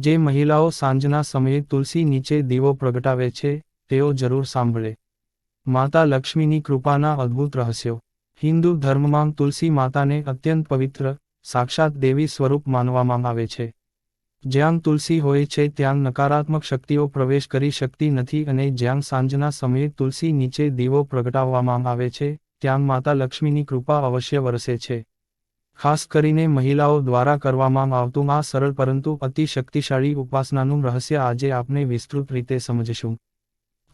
જે મહિલાઓ સાંજના સમયે તુલસી નીચે દીવો પ્રગટાવે છે, તેઓ જરૂર સાંભળે. માતા લક્ષ્મીની કૃપાના અદ્ભુત રહસ્યો. હિન્દુ ધર્મમાં તુલસી માતાને અત્યંત પવિત્ર, સાક્ષાત દેવી સ્વરૂપ માનવામાં આવે છે. જ્યાં તુલસી હોય છે ત્યાં નકારાત્મક શક્તિઓ પ્રવેશ કરી શકતી નથી અને જ્યાં સાંજના સમયે તુલસી નીચે દીવો પ્રગટાવવામાં આવે છે, ત્યાં માતા લક્ષ્મીની કૃપા અવશ્ય વરસે છે. ખાસ કરીને મહિલાઓ દ્વારા કરવામાં આવતું આ સરળ પરંતુ અતિ શક્તિશાળી ઉપાસનાનું રહસ્ય આજે આપણે વિસ્તૃત રીતે સમજીશું.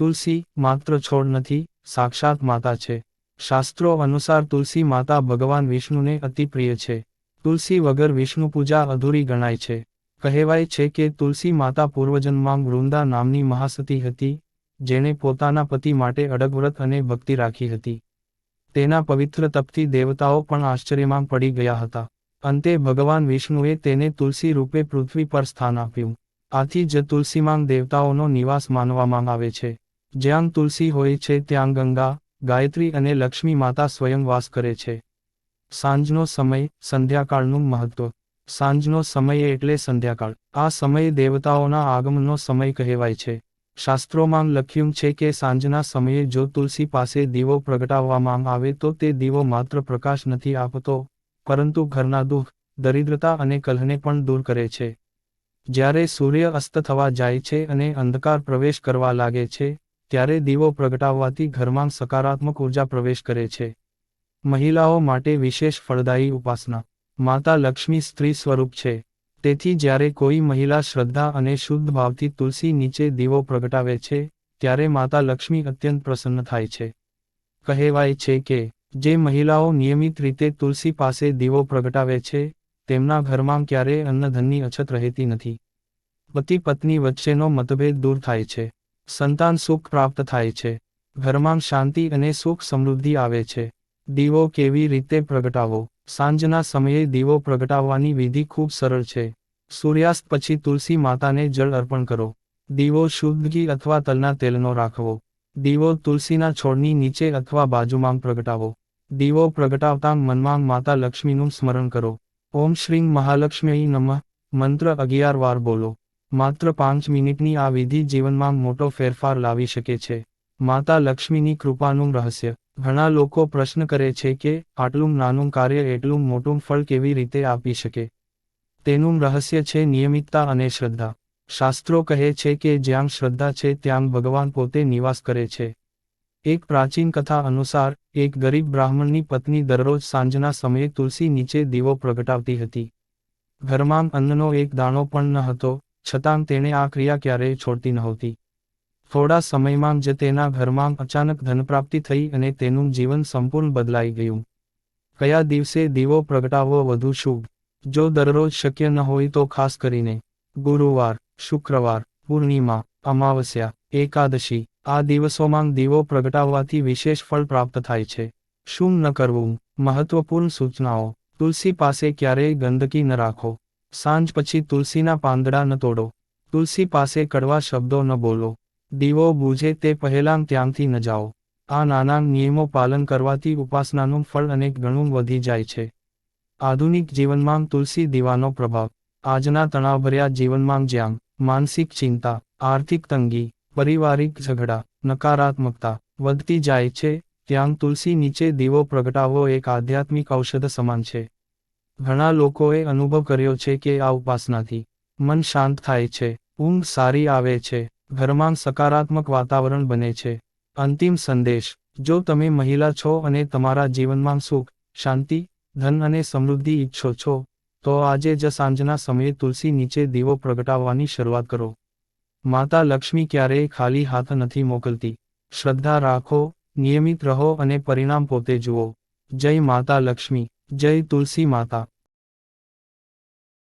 તુલસી માત્ર છોડ નથી, સાક્ષાત માતા છે. શાસ્ત્રો અનુસાર તુલસી માતા ભગવાન વિષ્ણુને અતિ પ્રિય છે. તુલસી વગર વિષ્ણુ પૂજા અધૂરી ગણાય છે. કહેવાય છે કે તુલસી માતા પૂર્વજન્મમાં વૃંદા નામની મહાસતી હતી, જેણે પોતાના પતિ માટે અડગવ્રત અને ભક્તિ રાખી હતી. તેના પવિત્ર તપથી દેવતાઓ પણ આશ્ચર્યમાં પડી ગયા હતા. અંતે ભગવાન વિષ્ણુએ તેને તુલસી રૂપે પૃથ્વી પર સ્થાન આપ્યું. આથી જ તુલસીમાં દેવતાઓનો નિવાસ માનવામાં આવે છે. જ્યાં તુલસી હોય છે ત્યાં ગંગા, ગાયત્રી અને લક્ષ્મી માતા સ્વયં વાસ કરે છે. સાંજનો સમય સંધ્યાકાળનું મહત્વ. સાંજનો સમય એટલે સંધ્યાકાળ. આ સમય દેવતાઓના આગમનનો સમય કહેવાય છે. શાસ્ત્રોમાં લખ્યું છે કે સાંજના સમયે જો તુલસી પાસે દીવો પ્રગટાવવામાં આવે તો તે દીવો માત્ર પ્રકાશ નથી આપતો, પરંતુ ઘરના દુઃખ, દરિદ્રતા અને કલહને પણ દૂર કરે છે. જ્યારે સૂર્ય અસ્ત થવા જાય છે અને અંધકાર પ્રવેશ કરવા લાગે છે, ત્યારે દીવો પ્રગટાવવાથી ઘરમાં સકારાત્મક ઊર્જા પ્રવેશ કરે છે. મહિલાઓ માટે વિશેષ ફળદાયી ઉપાસના. માતા લક્ષ્મી સ્ત્રી સ્વરૂપ છે. તેથી જ્યારે કોઈ મહિલા શ્રદ્ધા અને શુદ્ધ ભાવથી તુલસી નીચે દીવો પ્રગટાવે છે, ત્યારે માતા લક્ષ્મી અત્યંત પ્રસન્ન થાય છે. કહેવાય છે કે, જે મહિલાઓ નિયમિત રીતે તુલસી પાસે દીવો પ્રગટાવે છે, તેમના ઘરમાં ક્યારેય અન્નધનની અછત રહેતી નથી. પતિ પત્ની વચ્ચેનો મતભેદ દૂર થાય છે. સંતાન સુખ પ્રાપ્ત થાય છે. ઘરમાં શાંતિ અને સુખ સમૃદ્ધિ આવે છે. દીવો કેવી રીતે પ્રગટાવો? સાંજના સમયે દીવો પ્રગટાવવાની વિધિ ખૂબ સરળ છે. સૂર્યાસ્ત પછી તુલસી માતાને જળ અર્પણ કરો. દીવો શુદ્ધ ઘી અથવા તલના તેલનો રાખવો. દીવો તુલસીના છોડની નીચે અથવા બાજુમાં પ્રગટાવો. દીવો પ્રગટાવતા મનમાં માતા લક્ષ્મીનું સ્મરણ કરો. ઓમ શ્રીં મહાલક્ષ્મી નમઃ. મંત્ર અગિયાર વાર બોલો. માત્ર પાંચ મિનિટની આ વિધિ જીવનમાં મોટો ફેરફાર લાવી શકે છે. માતા લક્ષ્મીની કૃપાનું રહસ્ય. ઘણા લોકો પ્રશ્ન કરે છે કે, આટલું નાનું કાર્ય એટલું મોટું ફળ કેવી રીતે આપી શકે? તેનું રહસ્ય છે નિયમિતતા અને શ્રદ્ધા. શાસ્ત્રો કહે છે કે જ્યાં શ્રદ્ધા છે ત્યાં ભગવાન પોતે નિવાસ કરે છે. એક પ્રાચીન કથા અનુસાર, એક ગરીબ બ્રાહ્મણની પત્ની દરરોજ સાંજના સમયે તુલસી નીચે દીવો પ્રગટાવતી હતી. ઘરમાં અન્નનો એક દાણો પણ ન હતો, છતાં તેણે આ ક્રિયા ક્યારેય છોડતી નહોતી થોડા સમયમાં જ તેના ઘરમાં અચાનક ધનપ્રાપ્તિ થઈ અને તેનું જીવન સંપૂર્ણ બદલાઈ ગયું. કયા દિવસે દીવો પ્રગટાવવો વધુ શુભ? જો દરરોજ શક્ય ન હોય તો ખાસ કરીને ગુરુવાર, શુક્રવાર, પૂર્ણિમા, અમાવસ્યા, એકાદશી, આ દિવસોમાં દીવો પ્રગટાવવાથી વિશેષ ફળ પ્રાપ્ત થાય છે. શું ન કરવું? મહત્વપૂર્ણ સૂચનાઓ. તુલસી પાસે ક્યારેય ગંદકી ન રાખો. સાંજ પછી તુલસીના પાંદડા ન તોડો. તુલસી પાસે કડવા શબ્દો ન બોલો. દીવો બૂઝે તે પહેલાં ત્યાંથી ન જાઓ. આ નાના નિયમો પાલન કરવાથી ઉપાસનાનું ફળ અનેક ગણું વધી જાય છે. આધુનિક જીવનમાં તુલસી દીવાનો પ્રભાવ. આજના તણાવભર્યા જીવનમાં જ્યાં માનસિક ચિંતા, આર્થિક તંગી, પારિવારિક ઝઘડા, નકારાત્મકતા વધતી જાય છે. ત્યાં તુલસી નીચે દીવો પ્રગટાવવો એક આધ્યાત્મિક ઔષધ સમાન છે. ઘણા લોકોએ અનુભવ કર્યો છે કે આ ઉપાસનાથી મન શાંત થાય છે, ઊંઘ સારી આવે છે. ઘરમાં સકારાત્મક વાતાવરણ બને છે. અંતિમ સંદેશ, જો તમે મહિલા છો અને તમારા જીવનમાં સુખ, શાંતિ, ધન અને સમૃદ્ધિ ઈચ્છો છો, તો આજે જ સાંજના સમયે તુલસી નીચે દીવો પ્રગટાવવાની શરૂઆત કરો. માતા લક્ષ્મી ક્યારેય ખાલી હાથ નથી મોકલતી. શ્રદ્ધા રાખો, નિયમિત રહો અને પરિણામ પોતે જુઓ. જય માતા લક્ષ્મી, જય તુલસી માતા.